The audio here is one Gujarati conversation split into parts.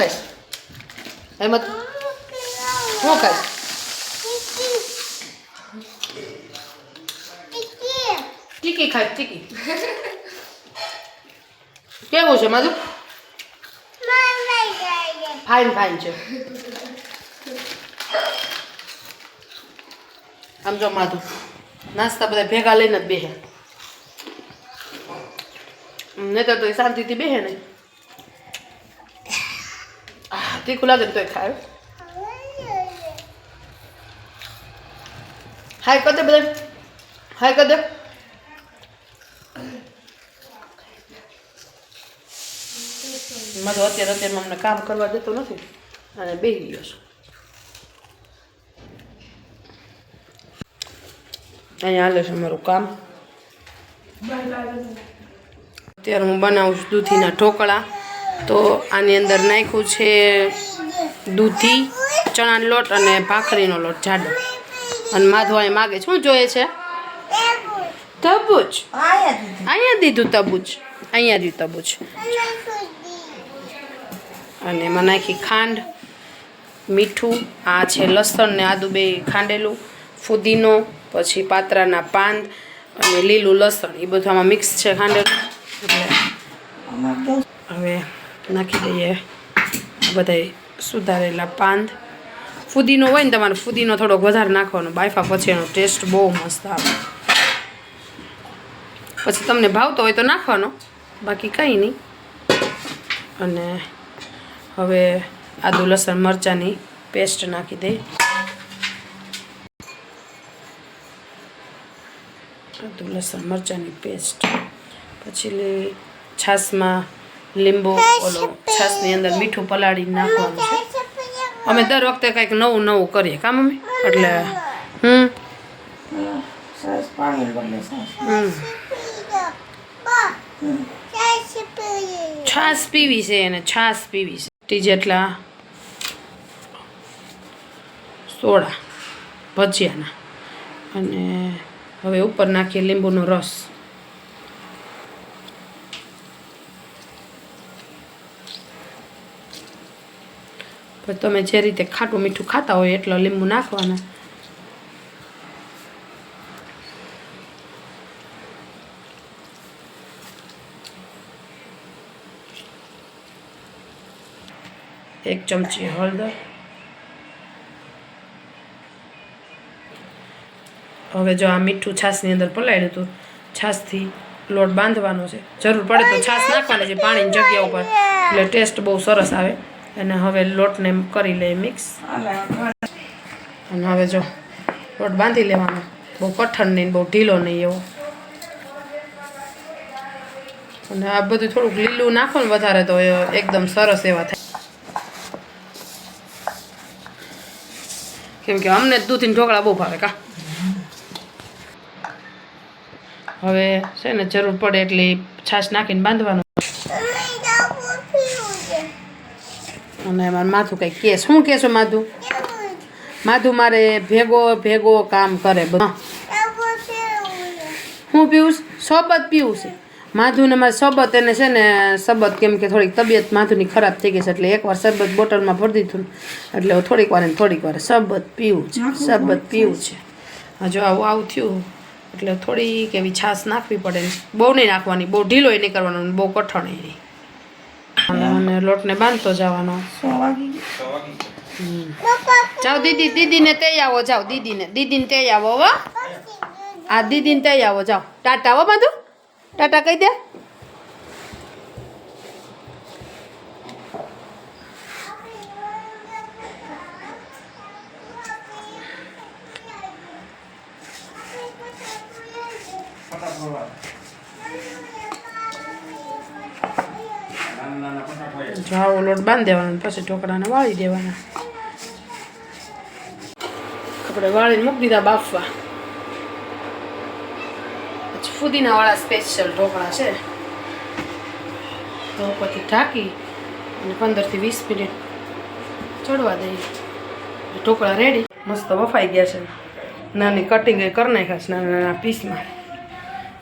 ખાઈશ. એમાં શું ખાઈશ? ટીકી ખાઈશ ટીકી. કેવું છે માધુ ફાઇન ફાઇન છે. આમ જો માધુ નાસ્તા બધા ભેગા લઈને જ બેહે. નહીં તો શાંતિથી બેહે ને આહ, તીખું લાગે ને તોય ખાય હાય કદે બધા હાય કદે મારું અત્યારે અત્યારમાં અમને કામ કરવા દેતો નથી અને બેસી ગયો છું અહીંયા હાલે છે મારું કામ અત્યારે હું બનાવું છું દૂધીના ઢોકળા તો આની અંદર નાખ્યું છે દૂધી ચણાનો લોટ અને ભાખરીનો લોટ જાડો. અને માધવાએ માગે છે. શું જોઈએ છે? તબૂચ અહીંયા દીધું તબૂચ અહીંયા દીધું તબૂચ અને એમાં નાખી ખાંડ મીઠું આ છે લસણ ને આદુ બે ખાંડેલું ફુદીનો પછી પાત્રાના પાંદ અને લીલું લસણ. એ બધું આમાં મિક્સ છે ખાંડેલું. હવે નાખી દઈએ. બધા સુધારેલા પાંદ. ફુદીનો હોય ને તમારે ફુદીનો થોડોક વધારે નાખવાનો. બાયફા પછી એનો ટેસ્ટ બહુ મસ્ત આવે. પછી તમને ભાવતો હોય તો નાખવાનો. બાકી કંઈ નહીં. અને હવે આદુ, લસણ, મરચાંની પેસ્ટ નાખી દઈ આદુ, લસણ, મરચાંની પેસ્ટ પછી છાશમાં લીંબુ ઓલો છાશની અંદર મીઠું પલાળીને નાખવાનું છે. અમે દર વખતે કંઈક નવું નવું કરીએ. કામ અમે એટલે હમ. છાશ પીવી છે એને છાશ પીવી છે. ટી જેટલા સોડા ભજીયાના. અને હવે ઉપર નાખીએ લીંબુનો રસ. તમે જે રીતે ખાટું મીઠું ખાતા હોય એટલો લીંબુ નાખવાના. એક ચમચી હળદર. હવે જો આ મીઠું છાશની અંદર પલાળ્યું હતું, છાશથી લોટ બાંધવાનો છે. જરૂર પડે તો છાશ નાખવાની છે પાણીની જગ્યા ઉપર. એટલે ટેસ્ટ બહુ સરસ આવે. અને હવે લોટને કરી લઈએ મિક્સ. અને હવે જો લોટ બાંધી લેવાનો. બહુ કઠણ નહીં બહુ ઢીલો નહીં એવો. અને આ બધું થોડુંક લીલું નાખો ને વધારે તો એકદમ સરસ એવા થાય. કેમ કે અમને દૂધીને ઢોકળા બહુ ભાવે કા. હવે છે ને જરૂર પડે એટલી છાશ નાખીને બાંધવાનું. અને મારું માથું કંઈક કે શું કહેશો માધુ? માધુ મારે ભેગો ભેગો કામ કરે બધું. હું. પીવું છું? શરબત પીવું છે. માધુને મારે શબત એને છે ને શબત કેમ કે થોડીક તબિયત માધુની ખરાબ થઈ ગઈ છે એટલે એકવાર શરબત બોટલમાં ભરી દીધું એટલે થોડીક વાર ને થોડીક વાર શરબત પીવું છે. શરબત પીવું છે. હજુ આવું આવું થયું એટલે થોડીક એવી છાશ નાખવી પડે. બહુ નહીં નાખવાની બહુ ઢીલો નહીં કરવાનો બહુ કઠણ નહીં. અને લોટને બાંધતો જવાનો. જાઓ દીદી, દીદીને તે આવો, જાઓ દીદીને. દીદીને તે આવો, હો. આ દીદીને તે આવો, જાઓ. ટાટા, હો, બધું. ટાટા કહી દે. જાઓ, લોટ બાંધી દેવાનો પછી ઢોકળાને વાળી દેવાના. આપણે વાળીને મૂકી દીધા બાફવા. પછી ફુદીનાવાળા સ્પેશિયલ ઢોકળા છે. તો ઉપરથી ઢાંકી અને પંદરથી વીસ મિનિટ ચડવા દઈએ. ઢોકળા રેડી મસ્ત વફાઈ ગયા છે. નાની કટિંગ એ કરી નાખ્યા છે નાના નાના પીસમાં.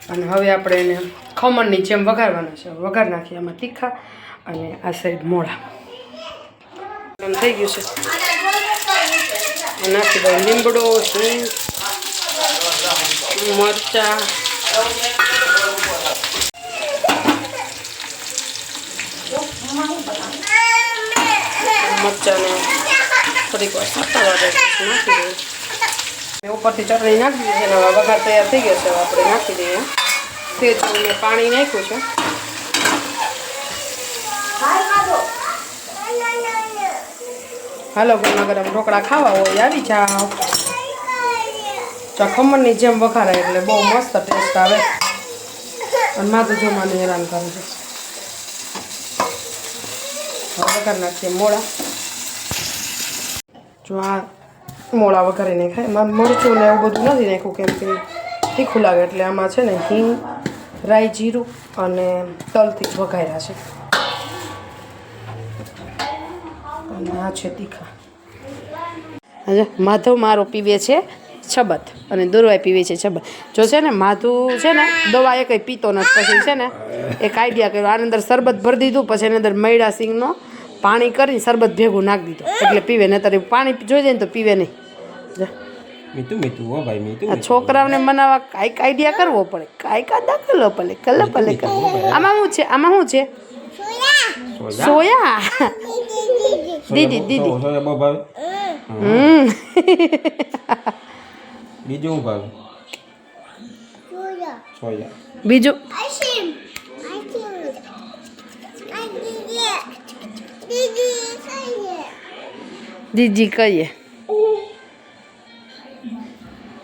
અને હવે આપણે એને ખમણની જેમ વઘારવાના છે. વઘાર નાખીએ આમાં તીખા. અને આ સાઈડ મોળા કરવાનું થઈ ગયું છે. નાખી દઉં લીમડો હિંગ મરચા. મરચાને થોડીક વાર સાતળવા દે નાખી દઈએ મેં ઉપરથી ચટણી નાખી દીધી છે અને વઘાર તૈયાર થઈ ગયો છે આપણે નાખી દઈએ. તેજ પાણી નાખ્યું છે. હાલો ગરમા ગરમ ઢોકળા ખાવા હોય, આવી જાઓ. તો ખમણની જેમ વઘારાય એટલે બહુ મસ્ત ટેસ્ટ આવે. અને માથું જોવાનું હેરાન કરે છે. વઘાર નાખીએ મોળા. જો આ મોળા વઘારીને ખાય. એમાં મરચું ને એવું બધું નથી નાખ્યું કેમ કે તીખું લાગે, એટલે આમાં છે ને હિંગ, રાઈ જીરું અને તલથી વઘાર્યા છે. અને આ છે તીખા. માધવ મારો પીવે છે છબત અને દુર્વાય પીવે છે છબત જો છે ને માધુ છે ને દવા એ કંઈ પીતો નથી. પછી છે ને એક આઈડિયા કર્યો. આની અંદર શરબત ભરી દીધું પછી એની અંદર મૈડા સિંગનો પાણી કરીને શરબત ભેગું નાખી દીધું. એટલે પીવે નહીતર એ પાણી જોઈ જાય ને તો પીવે નહીં. છોકરાઓને મનાવવા કાંઈક આઈડિયા કરવો પડે. કાંઈક દાખલો પડે કલ પલે આમાં શું છે? આમાં શું છે? સોયા દીદી દીદી સોયા સોયા બહુ ભાવે હમ બીજું શું ભાવે સોયા બીજું દીદી કહીએ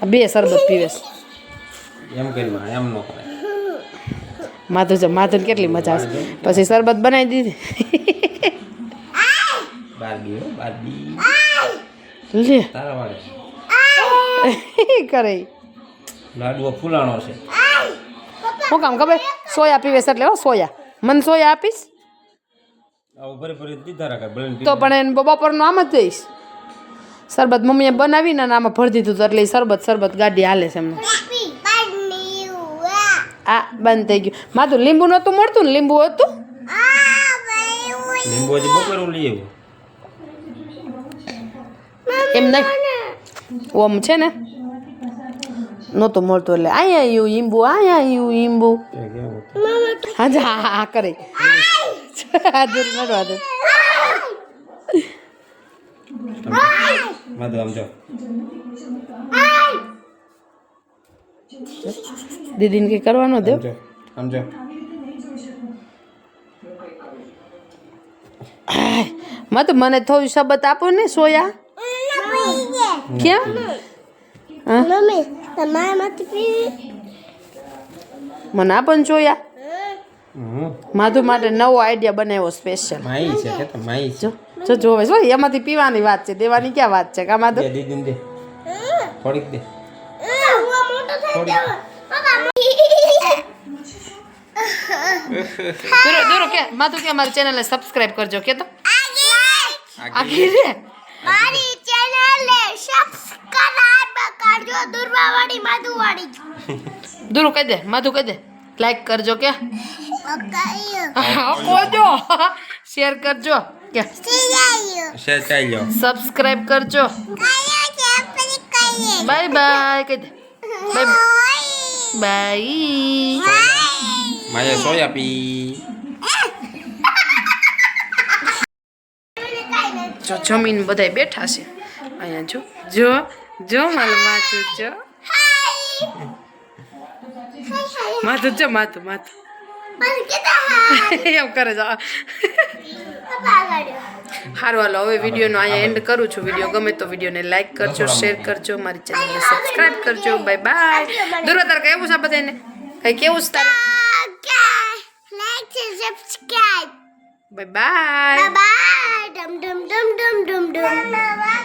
આ બે શરબત પીવે છે એમ કરી એમ ન કરાય માધુ છે માધુને કેટલી મજા આવશે. પછી શરબત બનાવી દીધી. હો લે. કરે. લાડવો ફૂલાણો છે. શું કામ ખબર? સોયા પીવે છે એટલે હો સોયા. મને સોયા આપીશ? તો પણ એને બપોરનું આમ જ દઈશ. શરબત મમ્મીએ બનાવીને અને આમાં ભરી દીધું હતું એટલે શરબત શરબત ગાડી હાલે છે એમને. આ બંધ થઈ ગયું માથું લીંબુ નહોતું મળતું ને લીંબુ હતું લીંબુ હજી બપોર લઈ આવ્યું એમ નહીં ઓમ છે ને નહોતું મળતું એટલે અહીંયા આવ્યું ઈંબુ અહીંયા આવ્યું ઈંબુ તે કેવું હા જા હા હા કરે હા દૂર નડવા દે માધુ આમ જો દીદીને કંઈ કરવાનો દેવ? સમજો જો આમ જો માં તો મને થોડું શબત આપો ને સોયા. કેમ? મમ્મી તમારા માંથી મને આપો ને સોયા. માધુ માટે નવો આઈડિયા બનાવ્યો સ્પેશિયલ માઈ છે કે તો માઈ છે? જો જો જોવે છો એમાંથી પીવાની વાત છે દેવાની ક્યાં વાત છે કા માધુ? દે દીદી દે. થોડીક દે. દૂરો દૂરો કે માધુ કે અમારી ચેનલને સબસ્ક્રાઇબ કરજો કે તો? આગી. રે. મારી ચેનલને સબસ્ક્રાઇબ કરજો દુર્વાવાડી માધુવાડી દૂરો કહી દે માધુ કહી દે. લાઈક કરજો કે? કોજો. શેર કરજો કે? શેર ચાઈ સબસ્ક્રાઇબ કરજો. બાય બાય કહી દે. Bye bye Maya soya pi. જો જમીન બધાય બેઠા છે. અહીંયા જો જો જો મારું માથું જો. માથું જો માથું માથું. એમ કરે આગળ સારું હાલો હવે વિડીયોનો અહીંયા એન્ડ કરું છું. વીડિયો ગમે તો વિડીયોને લાઈક કરજો શેર કરજો મારી ચેનલને સબસ્ક્રાઇબ કરજો. બાય બાય દુર્વા તારે કેવું છે બધાને? કઈ કેવું છે તારે? Subscribe. બાય બાય ડમ ડમ ડમ ડમ ડમ dum.